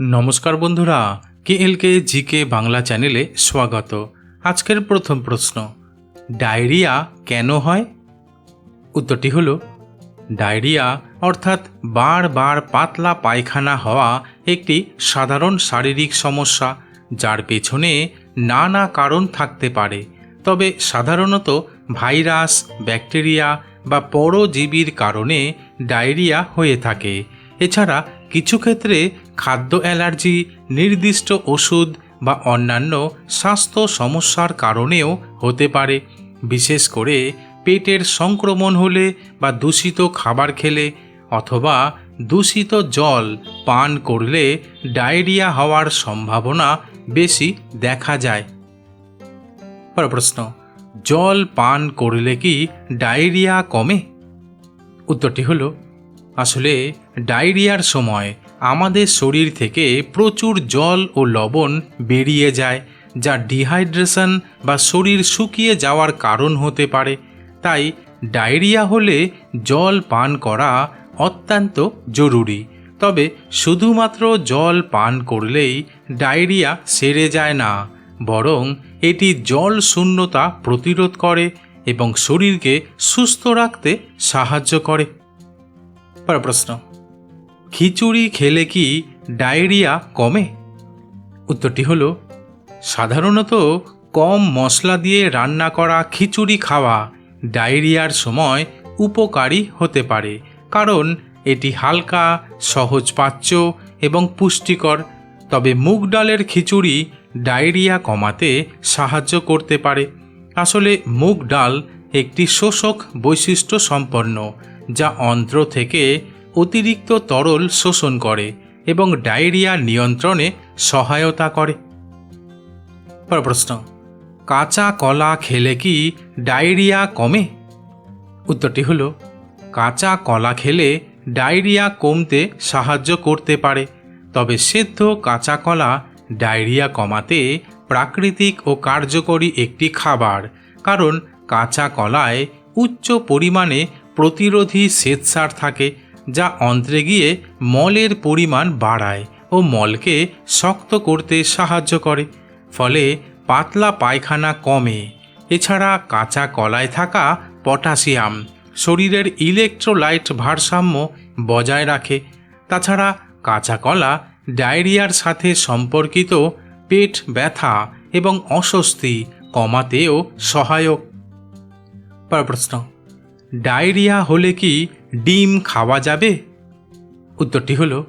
নমস্কার বন্ধুরা কে এল কে জিকে বাংলা চ্যানেলে স্বাগত। আজকের প্রথম প্রশ্ন, ডায়রিয়া কেন হয়? উত্তরটি হল, ডায়রিয়া অর্থাৎ বারবার পাতলা পায়খানা হওয়া একটি সাধারণ শারীরিক সমস্যা, যার পেছনে নানা কারণ থাকতে পারে। তবে সাধারণত ভাইরাস, ব্যাকটেরিয়া বা পরজীবীর কারণে ডায়রিয়া হয়ে থাকে। এছাড়া কিছু ক্ষেত্রে খাদ্য অ্যালার্জি, নির্দিষ্ট ওষুধ বা অন্যান্য স্বাস্থ্য সমস্যার কারণেও হতে পারে। বিশেষ করে পেটের সংক্রমণ হলে বা দূষিত খাবার খেলে অথবা দূষিত জল পান করলে ডায়রিয়া হওয়ার সম্ভাবনা বেশি দেখা যায়। পরের প্রশ্ন, জল পান করলে কি ডায়রিয়া কমে? উত্তরটি হলো আসলে ডায়রিয়ার সময় আমাদের শরীর থেকে প্রচুর জল ও লবণ বেরিয়ে যায়, যা ডিহাইড্রেশন বা শরীর শুকিয়ে যাওয়ার কারণ হতে পারে। তাই ডায়রিয়া হলে জল পান করা অত্যন্ত জরুরি। তবে শুধুমাত্র জল পান করলেই ডায়রিয়া সেরে যায় না, বরং এটি জল শূন্যতা প্রতিরোধ করে এবং শরীরকে সুস্থ রাখতে সাহায্য করে। পরের প্রশ্ন। খিচুড়ি খেলে কি ডায়রিয়া কমে? উত্তরটি হলো, সাধারণত কম মশলা দিয়ে রান্না করা খিচুড়ি খাওয়া ডায়রিয়ার সময় উপকারী হতে পারে, কারণ এটি হালকা, সহজ পাচ্য এবং পুষ্টিকর। তবে মুগ ডালের খিচুড়ি ডায়রিয়া কমাতে সাহায্য করতে পারে। আসলে মুগ ডাল একটি শোষক বৈশিষ্ট্য সম্পন্ন যা অন্ত্র থেকে অতিরিক্ত তরল শোষণ করে এবং ডায়রিয়া নিয়ন্ত্রণে সহায়তা করে। প্রশ্ন, কাঁচা কলা খেলে কি ডায়রিয়া কমে? উত্তরটি হলো, কাঁচা কলা খেলে ডায়রিয়া কমতে সাহায্য করতে পারে, তবে সেদ্ধ কাঁচা কলা ডায়রিয়া কমাতে প্রাকৃতিক ও কার্যকরী একটি খাবার, কারণ কাঁচা কলায় উচ্চ পরিমাণে প্রতিরোধী শ্বেতসার থাকে, যা অন্ত্রে গিয়ে মলের পরিমাণ বাড়ায় ও মলকে শক্ত করতে সাহায্য করে, ফলে পাতলা পায়খানা কমে। এছাড়া কাঁচা কলায় থাকা পটাশিয়াম শরীরের ইলেকট্রোলাইট ভারসাম্য বজায় রাখে। তাছাড়া কাঁচা কলা ডায়রিয়ার সাথে সম্পর্কিত পেট ব্যথা এবং অস্বস্তি কমাতেও সহায়ক। প্রশ্ন। ডায়রিয়া হলে কি ডিম খাওয়া যাবে? উত্তরটি হলো,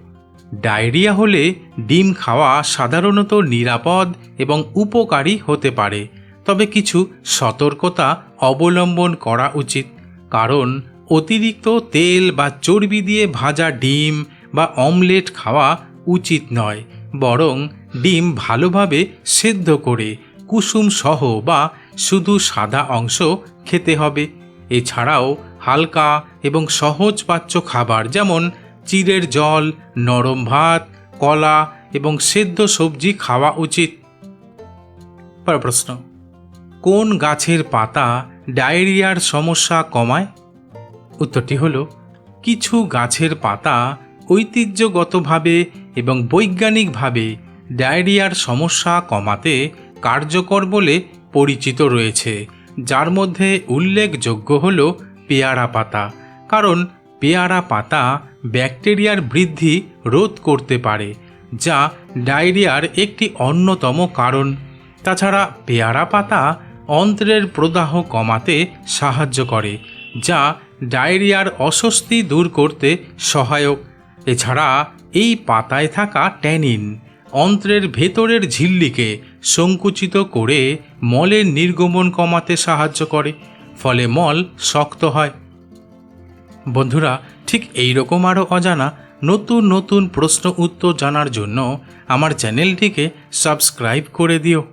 ডায়রিয়া হলে ডিম খাওয়া সাধারণত নিরাপদ এবং উপকারী হতে পারে, তবে কিছু সতর্কতা অবলম্বন করা উচিত। কারণ, অতিরিক্ত তেল বা চর্বি দিয়ে ভাজা ডিম বা অমলেট খাওয়া উচিত নয়, বরং ডিম ভালোভাবে সেদ্ধ করে কুসুম সহ বা শুধু সাদা অংশ খেতে হবে। এছাড়াও হালকা এবং সহজ পাচ্য খাবার যেমন চিড়ের জল, নরম ভাত, কলা এবং সেদ্ধ সবজি খাওয়া উচিত। প্রশ্ন, কোন গাছের পাতা ডায়রিয়ার সমস্যা কমায়? উত্তরটি হল, কিছু গাছের পাতা ঐতিহ্যগতভাবে এবং বৈজ্ঞানিকভাবে ডায়রিয়ার সমস্যা কমাতে কার্যকর বলে পরিচিত রয়েছে। যার মধ্যে উল্লেখযোগ্য হল পেয়ারা পাতা। কারণ পেয়ারা পাতা ব্যাকটেরিয়ার বৃদ্ধি রোধ করতে পারে, যা ডায়রিয়ার একটি অন্যতম কারণ। তাছাড়া পেয়ারা পাতা অন্ত্রের প্রদাহ কমাতে সাহায্য করে, যা ডায়রিয়ার অস্বস্তি দূর করতে সহায়ক। এছাড়া এই পাতায় থাকা ট্যানিন অন্ত্রের ভেতরের ঝিল্লিকে সংকুচিত করে মলের নির্গমন কমাতে সাহায্য করে, ফলে মল শক্ত হয়। বন্ধুরা, ঠিক এই রকম আরও অজানা নতুন নতুন প্রশ্ন উত্তর জানার জন্য আমার চ্যানেলটিকে সাবস্ক্রাইব করে দিও।